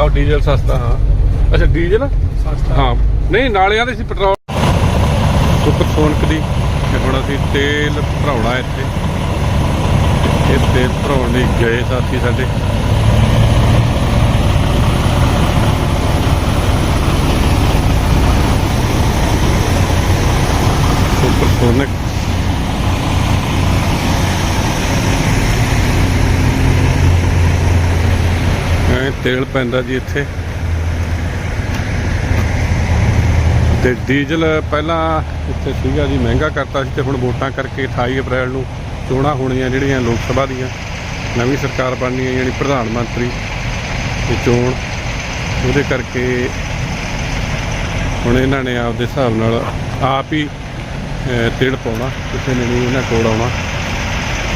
ਆਹ ਡੀਜ਼ਲ ਸਸਤਾ ਹਾਂ। ਅੱਛਾ ਡੀਜ਼ਲ? ਸਸਤਾ। ਹਾਂ। ਨਹੀਂ ਨਾਲਿਆਂ ਦੇ ਸੀ ਪੈਟਰੋਲ। ਸੁਪਰ ਸੋਨਕ ਦੀ। ਤੇ ਹੁਣ ਅਸੀਂ ਤੇਲ ਭਰਾਉਣਾ ਇੱਥੇ। ਇਹ ਤੇਲ ਭਰਾਉਣ ਲਈ ਗਏ ਸਾਥੀ ਸਾਡੇ। ਸੁਪਰ ਤੇਲ ਪੈਂਦਾ ਜੀ ਇੱਥੇ। ਤੇ ਡੀਜ਼ਲ ਪਹਿਲਾਂ ਇੱਥੇ ਸੀਗਾ ਜੀ ਮਹਿੰਗਾ ਕਰਤਾ ਸੀ ਤੇ ਹੁਣ ਵੋਟਾਂ ਕਰਕੇ 28 ਅਪ੍ਰੈਲ ਨੂੰ ਚੋਣਾਂ ਹੋਣੀਆਂ ਜਿਹੜੀਆਂ ਲੋਕ ਸਭਾ ਦੀਆਂ। ਨਵੀਂ ਸਰਕਾਰ ਬਣਨੀ ਹੈ ਜਿਹੜੀ ਪ੍ਰਧਾਨ ਮੰਤਰੀ ਦੀ ਚੋਣ। ਉਹਦੇ ਕਰਕੇ ਹੁਣ ਇਹਨਾਂ ਨੇ ਆਪਦੇ ਹਿਸਾਬ ਨਾਲ ਆਪ ਹੀ ਅਹ, ਤੇਲ ਪਾਉਣਾ ਕਿਸੇ ਨੇ ਨਹੀਂ ਇਹਨਾਂ ਕੋਲ ਆਉਣਾ।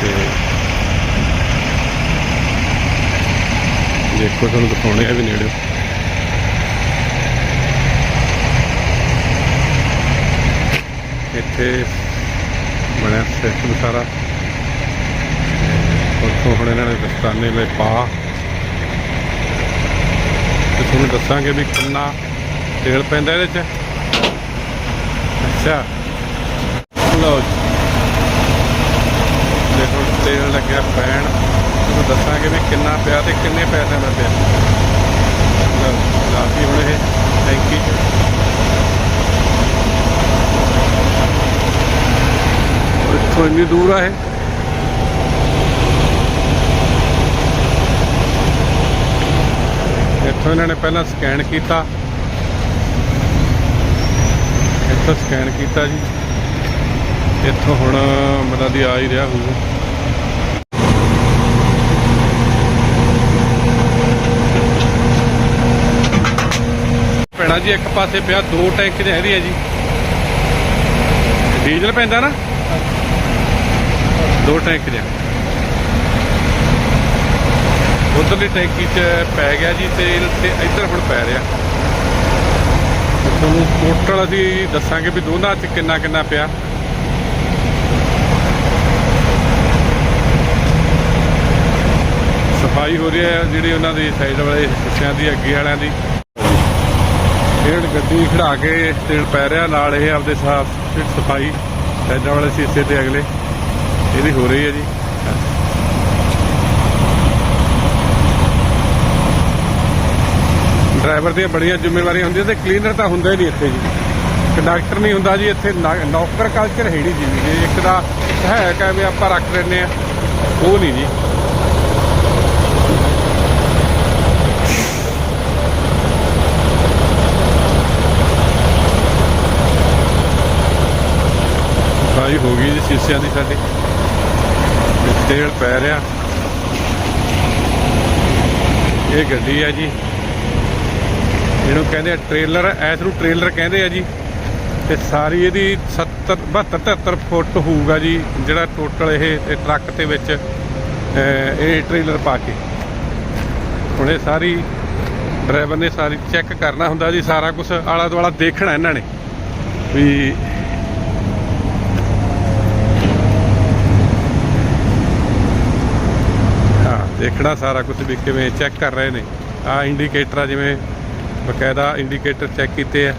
ਤੇ ਦੇਖੋ, ਤੁਹਾਨੂੰ ਦਿਖਾਉਣੇ ਆ ਵੀ ਨੇੜੇ। ਇੱਥੇ ਬਣਿਆ ਸਿਸਟਮ ਸਾਰਾ ਉੱਥੋਂ ਹੁਣ ਇਹਨਾਂ ਨੇ ਦਸਤਾਨੇ ਲਈ ਪਾ। ਤੇ ਤੁਹਾਨੂੰ ਦੱਸਾਂਗੇ ਵੀ ਕਿੰਨਾ ਤੇਲ ਪੈਂਦਾ ਇਹਦੇ ਚ। ਅੱਛਾ। ਲਓ ਜੀ। ਹੁਣ ਤੇਲ ਲੱਗਿਆ ਪੈਣ। ਤੁਹਾਨੂੰ ਦੱਸਾਂਗੇ ਵੀ ਕਿੰਨਾ ਪਿਆ ਤੇ ਕਿੰਨੇ ਪੈਸਿਆਂ ਦਾ ਪਿਆ। ਲਓ ਲਾਤੀ ਹੁਣ ਇਹ ਟੈਂਕੀ ਚ ਇੱਥੋਂ ਇੰਨੀ ਦੂਰ ਆ ਇਹ? ਇੱਥੋਂ ਇਹਨਾਂ ਨੇ ਪਹਿਲਾਂ ਸਕੈਨ ਕੀਤਾ। ਇੱਥੋਂ ਸਕੈਨ ਕੀਤਾ ਜੀ। ਇੱਥੋਂ ਹੁਣ ਮਤਲਬ ਦੀ ਆ ਹੀ ਰਿਹਾ ਹੋਊਗਾ ਜੀ, ਇੱਕ ਪਾਸੇ ਪਿਆ, ਦੋ ਟੈਂਕ ਦੇ ਹੈਦੀ ਆ ਜੀ। ਡੀਜ਼ਲ ਪੈਂਦਾ ਨਾ? ਦੋ ਟੈਂਕ ਦੇ। ਉਧਰਲੀ ਟੈਂਕੀ 'ਚ ਪੈ ਗਿਆ ਜੀ ਤੇਲ ਤੇ ਇੱਧਰ ਹੁਣ ਪੈ ਰਿਹਾ। ਤੁਹਾਨੂੰ ਟੋਟਲ ਅਸੀਂ ਦੱਸਾਂਗੇ ਵੀ ਦੋਨਾਂ 'ਚ ਕਿੰਨਾ ਕਿੰਨਾ ਪਿਆ। ਸਫ਼ਾਈ ਹੋ ਰਹੀ ਹੈ, ਜਿਹੜੀ ਉਹਨਾਂ ਦੀ ਸਾਈਡ ਵਾਲੇ ਹਿੱਸਿਆਂ ਦੀ, ਅੱਗੇ ਵਾਲਿਆਂ ਦੀ। ਡੇਢ ਗੱਡੀ ਖੜਾ ਕੇ ਤੇਲ ਪੈ ਰਿਹਾ ਨਾਲ ਇਹ ਆਪਦੇ ਸਾਫ਼ ਸਫ਼ਾਈ ਸਾਈਡਾਂ ਵਾਲੇ ਸ਼ੀਸ਼ੇ ਤੇ ਅਗਲੇ। ਇਹਦੀ ਹੋ ਰਹੀ ਹੈ ਜੀ। ਡਰਾਈਵਰ ਦੀਆਂ ਬੜੀਆਂ ਜ਼ਿੰਮੇਵਾਰੀਆਂ ਹੁੰਦੀਆਂ ਤੇ ਕਲੀਨਰ ਤਾਂ ਹੁੰਦਾ ਹੀ ਨਹੀਂ ਇੱਥੇ ਜੀ। ਕੰਡਕਟਰ ਨਹੀਂ ਹੁੰਦਾ ਜੀ, ਇੱਥੇ ਨੌਕਰ ਕਲਚਰ ਹੈ ਨਹੀਂ ਜੀ। ਵੀ ਇੱਕ ਦਾ ਹੈ ਕਿ ਵੀ ਆਪਾਂ ਰੱਖ ਲੈਂਦੇ ਆ ਉਹ ਨਹੀਂ ਜੀ ਸਫ਼ਾਈ ਹੋ ਗਈ ਜੀ ਸ਼ੀਸ਼ਿਆਂ ਦੀ ਸਾਡੀ। ਤੇਲ ਪੈ ਰਿਹਾ। ਇਹ ਗੱਡੀ ਆ ਜੀ। ਇਹਨੂੰ ਕਹਿੰਦੇ ਆ ਟ੍ਰੇਲਰ ਐਸ ਨੂੰ ਟ੍ਰੇਲਰ ਕਹਿੰਦੇ ਆ ਜੀ। ਤੇ ਸਾਰੀ ਇਹਦੀ 70 72 73 ਫੁੱਟ ਹੋਊਗਾ ਜੀ, ਜਿਹੜਾ ਟੋਟਲ ਇਹ ਟਰੱਕ ਦੇ ਵਿੱਚ ਇਹ ਟ੍ਰੇਲਰ ਪਾ ਕੇ। ਹੁਣ ਇਹ ਸਾਰੀ ਡਰਾਈਵਰ ਨੇ ਸਾਰੀ ਚੈੱਕ ਕਰਨਾ ਹੁੰਦਾ ਜੀ, ਸਾਰਾ ਕੁਝ ਆਲਾ ਦੁਆਲਾ ਦੇਖਣਾ ਇਹਨਾਂ ਨੇ। ਵੀ ਹਾਂ ਦੇਖਣਾ ਸਾਰਾ ਕੁਝ ਵੀ ਕਿਵੇਂ ਚੈੱਕ ਕਰ ਰਹੇ ਨੇ। ਆ ਇੰਡੀਕੇਟਰ ਆ ਜਿਵੇਂ ਬਕਾਇਦਾ ਇੰਡੀਕੇਟਰ ਚੈੱਕ ਕੀਤੇ ਆ।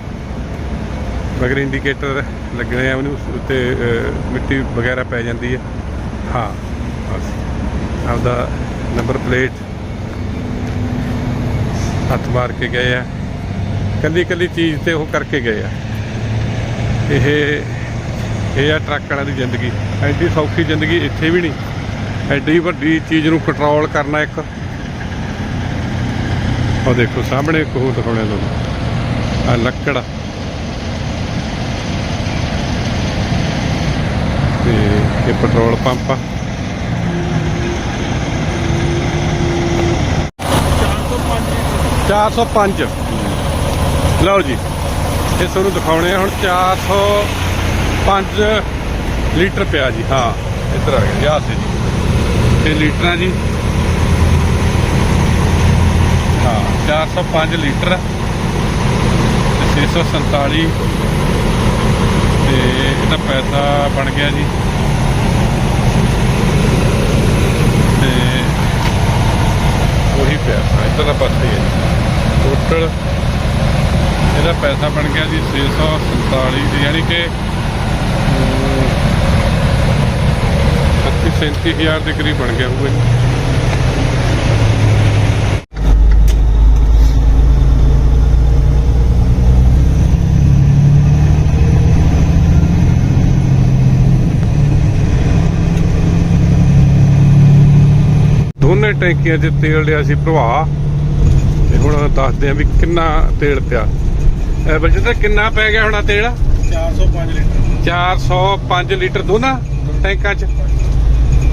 ਮਗਰ ਇੰਡੀਕੇਟਰ ਲੱਗਣੇ ਆ, ਉਹਨੂੰ ਉੱਤੇ ਮਿੱਟੀ ਵਗੈਰਾ ਪੈ ਜਾਂਦੀ ਹੈ ਹਾਂ, ਬਸ। ਆਪਦਾ ਨੰਬਰ ਪਲੇਟ ਹੱਥ ਮਾਰ ਕੇ ਗਏ ਆ। ਕੱਲੀ ਕੱਲੀ ਚੀਜ਼ ਤੇ ਉਹ ਕਰਕੇ ਗਏ ਆ। ਇਹ ਇਹ ਆ ਟਰੱਕ ਵਾਲਿਆਂ ਦੀ ਜ਼ਿੰਦਗੀ। ਐਡੀ ਸੌਖੀ ਜ਼ਿੰਦਗੀ ਇੱਥੇ ਵੀ ਨਹੀਂ। ਐਡੀ ਵੱਡੀ ਚੀਜ਼ ਨੂੰ ਕੰਟਰੋਲ ਕਰਨਾ ਇੱਕ। ਉਹ ਦੇਖੋ, ਸਾਹਮਣੇ ਇੱਕ ਹੋਰ ਦਿਖਾਉਣੇ ਤੁਹਾਨੂੰ। ਆ ਲੱਕੜ ਤੇ ਇਹ ਪੈਟਰੋਲ ਪੰਪ ਆ। 405 ਲਓ ਜੀ, ਇਹ ਤੁਹਾਨੂੰ ਦਿਖਾਉਣੇ ਆ ਹੁਣ 405 ਲੀਟਰ ਪਿਆ ਜੀ, ਹਾਂ। ਇੱਧਰ ਆ ਗਿਆ ਗਿਆ ਸੀ ਜੀ। ਇਹ ਲੀਟਰਾਂ ਜੀ? ਹਾਂ 405 ਲੀਟਰ ਤੇ 647 ਤੇ ਇਹਦਾ ਪੈਸਾ ਬਣ ਗਿਆ ਜੀ। ਤੇ ਉਹੀ ਪੈਸਾ, ਇੱਧਰ ਦਾ ਪਾਸੇ ਹੈ ਟੋਟਲ ਇਹਦਾ ਪੈਸਾ ਬਣ ਗਿਆ ਜੀ 647 ਦੀ, ਯਾਨੀ ਕਿ 35 37000 ਦੇ ਕਰੀਬ ਬਣ ਗਿਆ ਹੋਊਗਾ ਜੀ। ਦੋਨੇ ਟੈਂਕੀਆਂ 'ਚ ਤੇਲ ਲਿਆ ਸੀ ਭਰਵਾ ਤੇ ਹੁਣ ਦੱਸਦੇ ਆ ਵੀ ਕਿੰਨਾ ਤੇਲ ਪਿਆ। ਇਹ ਬਲਜਿੰਦਰ ਕਿੰਨਾ ਪੈ ਗਿਆ ਹੋਣਾ ਤੇਲ? 405 ਲੀਟਰ। 405 ਲੀਟਰ ਦੋਨਾਂ ਟੈਂਕਾਂ 'ਚ?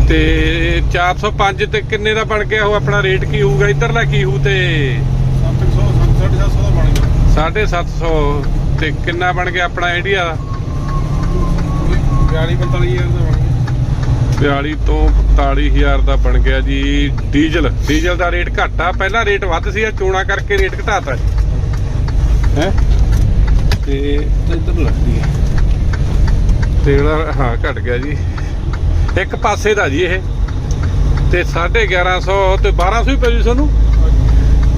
ਤੇ 405 ਤੇ ਕਿੰਨੇ ਦਾ ਬਣ ਗਿਆ ਉਹ ਆਪਣਾ ਰੇਟ ਕੀ ਹੋਊਗਾ? ਇਧਰਲਾ ਕੀ ਹੋਊ ਤੇ? 700 750 ਦਾ ਬਣ ਗਿਆ। 750 ਤੇ ਕਿੰਨਾ ਬਣ ਗਿਆ ਆਪਣਾ ਇੰਡੀਆ ਦਾ 42 45 ਹਜ਼ਾਰ ਦਾ ਬਣ ਗਿਆ। 42 ਤੋਂ 45000 ਦਾ ਬਣ ਗਿਆ ਜੀ ਡੀਜ਼ਲ। ਡੀਜ਼ਲ ਦਾ ਰੇਟ ਘੱਟ ਪਹਿਲਾਂ ਰੇਟ ਵੱਧ ਸੀ ਆ ਚੋਣਾ ਕਰਕੇ ਰੇਟ ਘਟਾਤਾ ਹੈ? ਤੇ ਇੱਧਰ ਲੱਗਦੀ ਹੈ ਤੇਲ ਹਾਂ ਘਟ ਗਿਆ ਜੀ। ਇੱਕ ਪਾਸੇ ਦਾ ਜੀ ਇਹ। ਤੇ 1150 ਤੇ 1200 ਹੀ ਪੈ ਜੀ ਤੁਹਾਨੂੰ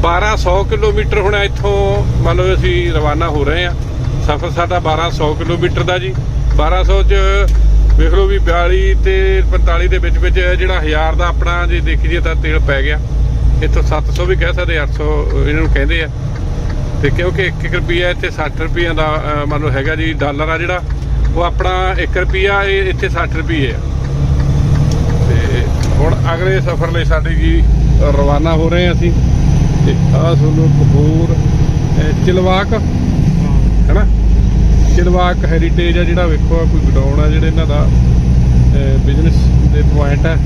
1200 ਕਿਲੋਮੀਟਰ ਹੁਣ ਇੱਥੋਂ ਮੰਨ ਲਓ ਅਸੀਂ ਰਵਾਨਾ ਹੋ ਰਹੇ ਆ ਸਫ਼ਰ ਸਾਡਾ 1200 ਕਿਲੋਮੀਟਰ ਦਾ ਜੀ। 1200 ਚ ਵੇਖ ਲਓ ਵੀ 42 ਤੇ 45 ਦੇ ਵਿੱਚ ਵਿੱਚ ਜਿਹੜਾ 1000 ਦਾ ਆਪਣਾ ਜੇ ਦੇਖੀਏ ਤਾਂ ਤੇਲ ਪੈ ਗਿਆ। ਇੱਥੋਂ 700 ਵੀ ਕਹਿ ਸਕਦੇ 800 ਇਹਨਾਂ ਨੂੰ ਕਹਿੰਦੇ ਆ। ਤੇ ਕਿਉਂਕਿ 1 ਰੁਪਿਆ ਇੱਥੇ 60 ਰੁਪਈਆ ਦਾ ਮੰਨ ਲਓ ਹੈਗਾ ਜੀ, ਡਾਲਰ ਆ ਜਿਹੜਾ। ਉਹ ਆਪਣਾ 1 ਰੁਪਿਆ ਇਹ ਇੱਥੇ 60 ਰੁਪਏ ਆ। ਹੁਣ ਅਗਲੇ ਸਫ਼ਰ ਲਈ ਸਾਡੀ ਜੀ ਰਵਾਨਾ ਹੋ ਰਹੇ ਹਾਂ ਅਸੀਂ। ਤੇ ਆਹ ਤੁਹਾਨੂੰ ਕਪੂਰ ਹੋਰ ਅਹ, ਚਿਲਵਾਕ ਹੈਨਾ? ਚਿਲਵਾਕ ਹੈਰੀਟੇਜ ਆ ਜਿਹੜਾ ਵੇਖੋ ਆਹ ਕੋਈ ਗਡਾਉਣ ਆ ਜਿਹੜੇ ਇਹਨਾਂ ਦਾ ਬਿਜ਼ਨਸ ਦੇ ਪੁਆਇੰਟ ਹੈ